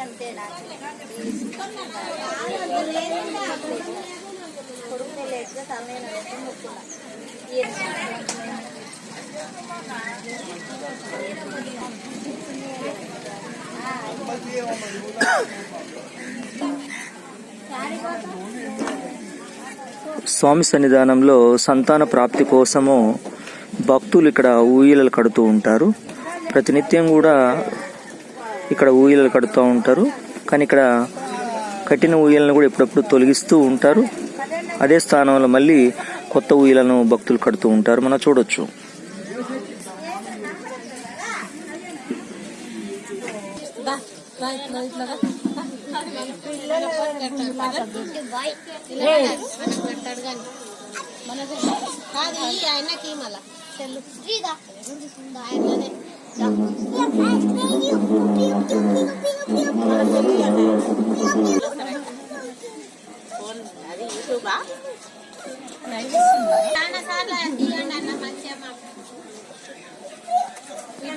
అంతే కొడుకునే స్వామి సన్నిధానంలో సంతాన ప్రాప్తి కోసము భక్తులు ఇక్కడ ఊయలలు కడుతూ ఉంటారు. ప్రతినిత్యం కూడా ఇక్కడ ఊయలలు కడుతూ ఉంటారు. కానీ ఇక్కడ కట్టిన ఊయలను కూడా ఎప్పుడప్పుడు తొలగిస్తూ ఉంటారు. అదే స్థానంలో మళ్ళీ కొత్త ఊయలను భక్తులు కడుతూ ఉంటారు. మనం చూడొచ్చు. కాదు ఈ ఆయనకి మళ్ళా.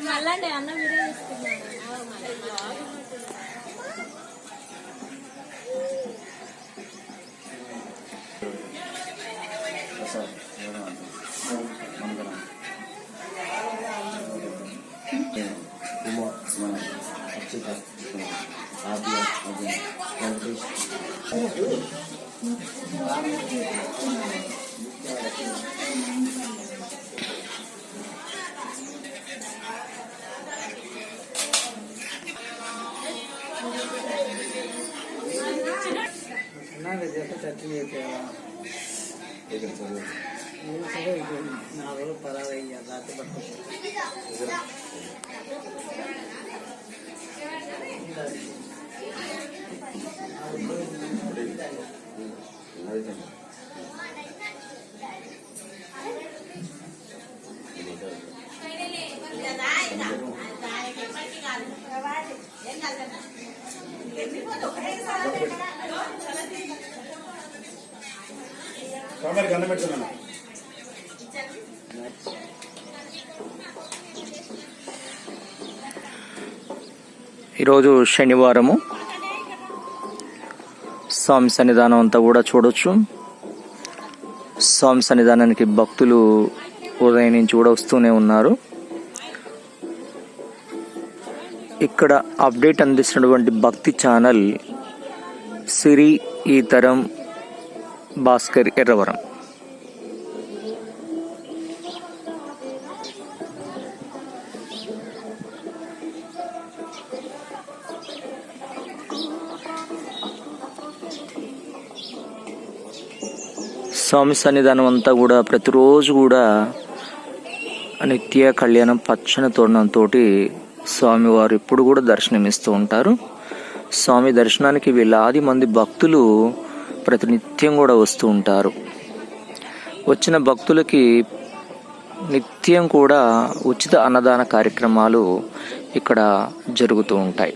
మళ్ళీ అన్న వీడియో తీసుకున్నాను సార్ ちょっと待って。మాకు మళ్ళీ అన్న వీడియో తీసుకున్నాను స్వామి గంధం పెట్టున్నాను ఈరోజు శనివారము. స్వామి సన్నిధానం అంతా కూడా చూడొచ్చు. స్వామి సన్నిధానానికి భక్తులు ఉదయం నుంచి కూడా వస్తూనే ఉన్నారు. ఇక్కడ అప్డేట్ అందిస్తున్నటువంటి భక్తి ఛానల్ సిరి ఈ తరం భాస్కర్ ఎర్రవరం. స్వామి సన్నిధానం అంతా కూడా ప్రతిరోజు కూడా నిత్య కళ్యాణం పచ్చని తోరణంతో స్వామివారు ఎప్పుడు కూడా దర్శనమిస్తూ ఉంటారు. స్వామి దర్శనానికి వేలాది మంది భక్తులు ప్రతినిత్యం కూడా వస్తూ ఉంటారు. వచ్చిన భక్తులకి నిత్యం కూడా ఉచిత అన్నదాన కార్యక్రమాలు ఇక్కడ జరుగుతూ ఉంటాయి.